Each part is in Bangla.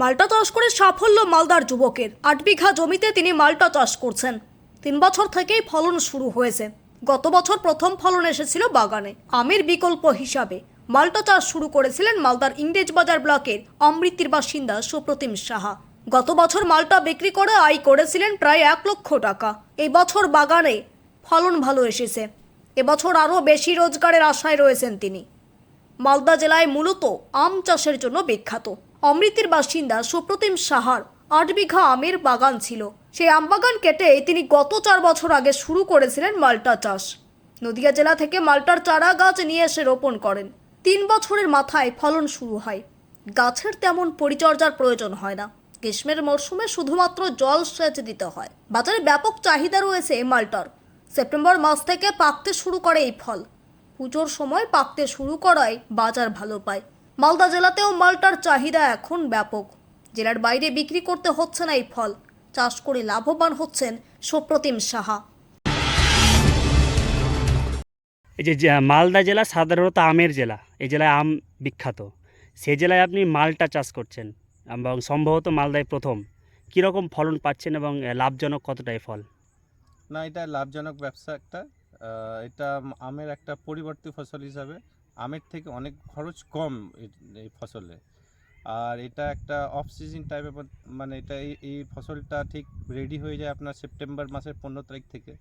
মাল্টা চাষ করে সাফল্য মালদার যুবকের। আট বিঘা জমিতে তিনি মাল্টা চাষ করছেন। তিন বছর থেকেই ফলন শুরু হয়েছে। গত বছর প্রথম ফলন এসেছিল বাগানে। আমের বিকল্প হিসাবে মাল্টা চাষ শুরু করেছিলেন মালদার ইংরেজ বাজার ব্লকের অমৃতির বাসিন্দা সুপ্রতিম সাহা। গত বছর মালটা বিক্রি করে আয় করেছিলেন প্রায় এক লক্ষ টাকা। এই বছর বাগানে ফলন ভালো এসেছে। এবছর আরও বেশি রোজগারের আশায় রয়েছেন তিনি। মালদা জেলায় মূলত আম চাষের জন্য বিখ্যাত। অমৃতের বাসিন্দা সুপ্রতিম সাহার আট বিঘা আমের বাগান ছিল। সেই আম বাগান কেটে তিনি গত চার বছর আগে শুরু করেছিলেন মাল্টা চাষ। নদিয়া জেলা থেকে মাল্টার চারা গাছ নিয়ে এসে রোপণ করেন। তিন বছরের মাথায় ফলন শুরু হয়। গাছের তেমন পরিচর্যার প্রয়োজন হয় না। গ্রীষ্মের মরশুমে শুধুমাত্র জল সেচ দিতে হয়। বাজারে ব্যাপক চাহিদা রয়েছে মাল্টার। সেপ্টেম্বর মাস থেকে পাকতে শুরু করে এই ফল। পুজোর সময় পাকতে শুরু করায় বাজার ভালো পায়। মালদা জেলাতেও মালটার চাহিদা এখন ব্যাপক। জেলার বাইরে বিক্রি করতে হচ্ছে না এই ফল। চাষ করে লাভবান হচ্ছেন সুপ্রতিম সাহা। এই যে মালদা জেলা সাধারণত আমের জেলা এই জেলায় আম বিখ্যাত। সে জেলায় আপনি মালটা চাষ করছেন এবং সম্ভবত মালদায় প্রথম। কীরকম ফলন পাচ্ছেন এবং লাভজনক কতটাই ফল? না এটা লাভজনক ব্যবসা একটা। এটা আমের একটা পরিবর্তী ফসল হিসাবে আমের থেকে অনেক খরচ কম এই ফসলে। আর এটা একটা অফ সিজন টাইপের মানে এটা এই ফসলটা ঠিক রেডি হয়ে যায় আপনার সেপ্টেম্বর মাসের পনেরো তারিখ থেকে।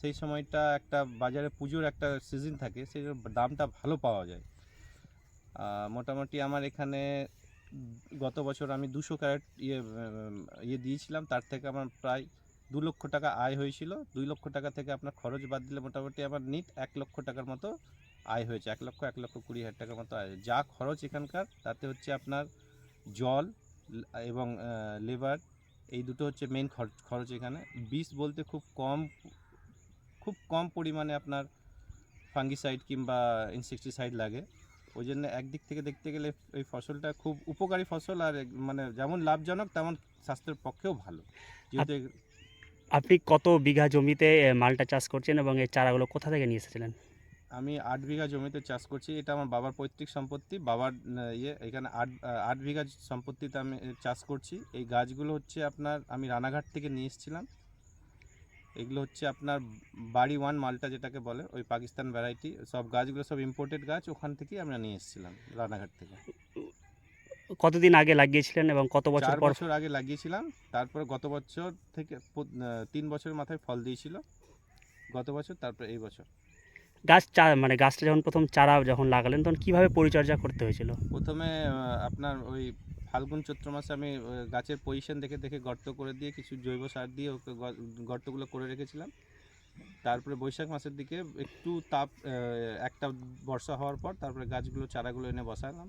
সেই সময়টা একটা বাজারে পুজোর একটা সিজন থাকে, সেই দামটা ভালো পাওয়া যায়। মোটামুটি আমার এখানে গত বছর আমি দুশো ক্যারেট ইয়ে ইয়ে দিয়েছিলাম, তার থেকে আমার প্রায় দু লক্ষ টাকা আয় হয়েছিল। দুই লক্ষ টাকা থেকে আপনার খরচ বাদ দিলে মোটামুটি আমার নিট এক লক্ষ টাকার মতো আয় হয়েছে, এক লক্ষ এক লক্ষ কুড়ি হাজার টাকার মতো আয় যা খরচ এখানকার, তাতে হচ্ছে আপনার জল এবং লেবার, এই দুটো হচ্ছে মেন খরচ খরচ এখানে। বিষ বলতে খুব কম খুব কম পরিমাণে আপনার ফাঙ্গিসাইড কিংবা ইনসেকটিসাইড লাগে। ওই জন্য একদিক থেকে দেখতে গেলে এই ফসলটা খুব উপকারী ফসল আর মানে যেমন লাভজনক, তেমন স্বাস্থ্যের পক্ষেও ভালো। যেহেতু আপনি কত বিঘা জমিতে মালটা চাষ করছেন এবং এই চারাগুলো কোথা থেকে নিয়ে এসেছিলেন? আমি আট বিঘা জমিতে চাষ করছি এটা আমার বাবার পৈতৃক সম্পত্তি বাবার ইয়ে এখানে আট আট বিঘা সম্পত্তিতে আমি চাষ করছি। এই গাছগুলো হচ্ছে আপনার আমি রানাঘাট থেকে নিয়ে এসেছিলাম। এগুলো হচ্ছে আপনার বাড়ি ওয়ান মালটা যেটাকে বলে ওই পাকিস্তান ভ্যারাইটি সব গাছগুলো সব ইম্পোর্টেড গাছ ওখান থেকেই আমরা নিয়ে এসেছিলাম রানাঘাট থেকে। কতদিন আগে লাগিয়েছিলেন এবং কত বছর পর? বছর আগে লাগিয়েছিলাম তারপরে গত বছর থেকে তিন বছরের মাথায় ফল দিয়েছিল। গত বছর তারপরে এই বছর। গাছ চা মানে গাছটা যখন প্রথম চারা যখন লাগালেন তখন কীভাবে পরিচর্যা করতে হয়েছিল? প্রথমে আপনার ওই ফাল্গুন চৈত্র মাসে আমি গাছের পজিশন দেখে দেখে গর্ত করে দিয়ে কিছু জৈব সার দিয়ে ওকে গর্তগুলো করে রেখেছিলাম। তারপরে বৈশাখ মাসের দিকে একটু তাপ একটা বর্ষা হওয়ার পর তারপরে গাছগুলো চারাগুলো এনে বসালাম।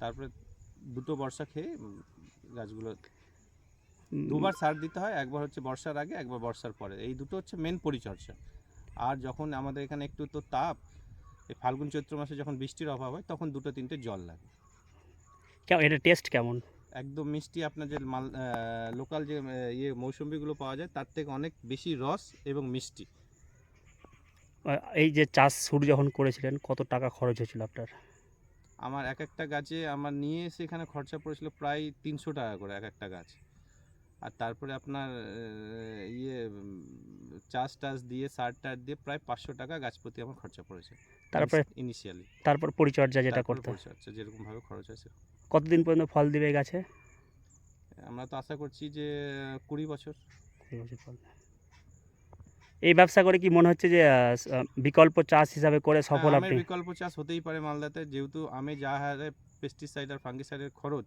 তারপরে দুটো বর্ষা খেয়ে গাছগুলো দুবার সার দিতে হয় একবার হচ্ছে বর্ষার আগে একবার বর্ষার পরে। এই দুটো হচ্ছে মেন পরিচর্যা। আর যখন আমাদের এখানে একটু তো তাপ এই ফাল্গুন চৈত্র মাসে যখন বৃষ্টির অভাব হয় তখন দুটো তিনটে জল লাগে। কেমন এটা টেস্ট কেমন? একদম মিষ্টি আপনার যে মাল লোকাল যে ইয়ে মৌসুম্বিগুলো পাওয়া যায় তার থেকে অনেক বেশি রস এবং মিষ্টি। এই যে চাষ শুরু যখন করেছিলেন কত টাকা খরচ হয়েছিল আপনার? আমার এক একটা গাছে আমার নিয়ে এসে এখানে খরচা পড়েছিল প্রায় তিনশো টাকা করে এক একটা গাছ। আর তারপরে আপনার ইয়ে চাষ টাস দিয়ে সার টার দিয়ে প্রায় পাঁচশো টাকা গাছ প্রতি আমার খরচা পড়েছে। তারপরে? ইনিশিয়ালি তারপর পরিচর্যা যেটা করতে। পরিচর্যা যেরকমভাবে খরচ আছে কতদিন পর্যন্ত ফল দিবে গাছে? আমরা তো আশা করছি যে কুড়ি বছর। কুড়ি বছর ফল। এই ব্যবসা করে কি মনে হচ্ছে যে বিকল্প চাষ হিসাবে করে সফল হ্যাঁ, আপনি? আমের বিকল্প চাষ হতেই পারে মালদাতে। যেহেতু আমি যা হারে পেস্টিসাইড আর ফাঙ্গিসাইডের খরচ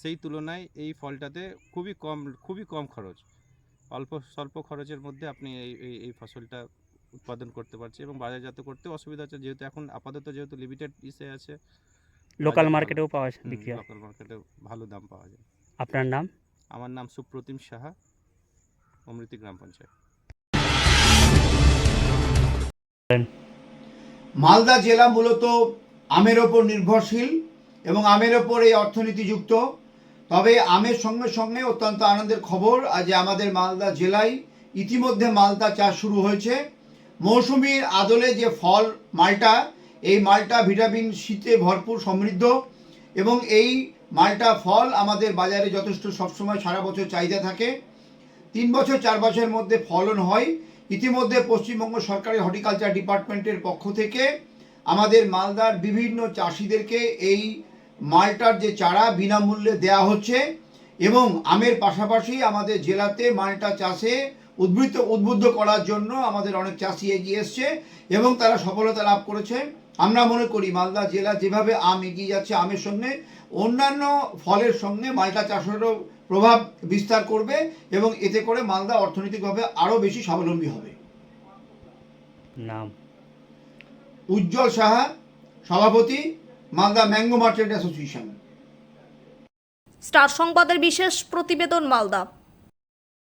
সেই তুলনায় এই ফলটাতে খুবই কম খুবই কম খরচ। অল্প স্বল্প খরচের মধ্যে আপনি এই এই এই ফসলটা উৎপাদন করতে পারছে এবং বাজারজাত করতে অসুবিধা হচ্ছে। যেহেতু এখন আপাতত যেহেতু লিমিটেড ইসে আছে লোকাল মার্কেটেও পাওয়া যায় বিক্রি হয় লোকাল মার্কেটে ভালো দাম পাওয়া যায়। আপনার নাম? আমার নাম সুপ্রতিম সাহা অমৃতি গ্রাম পঞ্চায়েত। মালদা জেলা মূলত আমের ওপর নির্ভরশীল এবং আমের ওপর এই অর্থনীতি যুক্ত তবে আমের সঙ্গে সঙ্গে অত্যন্ত আনন্দের খবর, আজ আমাদের মালদা জেলায় ইতিমধ্যে মালটা চাষ শুরু হয়েছে। মৌসুমীর আদলে যে ফল মালটা, এই মালটা ভিটামিন সিতে ভরপুর সমৃদ্ধ এবং এই মালটা ফল আমাদের বাজারে যথেষ্ট সবসময় সারা বছর চাহিদা থাকে। তিন বছর, চার বছরের মধ্যে ফলন হয়। ইতিমধ্যে পশ্চিমবঙ্গ সরকারের হর্টিকালচার ডিপার্টমেন্টের পক্ষ থেকে আমাদের মালদার বিভিন্ন চাষিদেরকে এই মালটার যে চারা বিনামূল্যে দেয়া হচ্ছে এবং আমের পাশাপাশি আমাদের জেলাতে মালটা চাষে উদ্বৃত্ত উদ্বুদ্ধ করার জন্য আমাদের অনেক চাষি এগিয়ে এসছে এবং তারা সফলতা লাভ করেছে। আমরা মনে করি মালদা জেলা যেভাবে আম এগিয়ে যাচ্ছে আমের সঙ্গে অন্যান্য ফলের সঙ্গে মালটা চাষেরও প্রভাব বিস্তার করবে এবং এতে করে মালদা অর্থনৈতিকভাবে আরও বেশি স্বাবলম্বী হবে। নাম। উজ্জ্বল সাহা সভাপতি। Malda mango merchant association. Star সংবাদের বিশেষ প্রতিবেদন মালদা।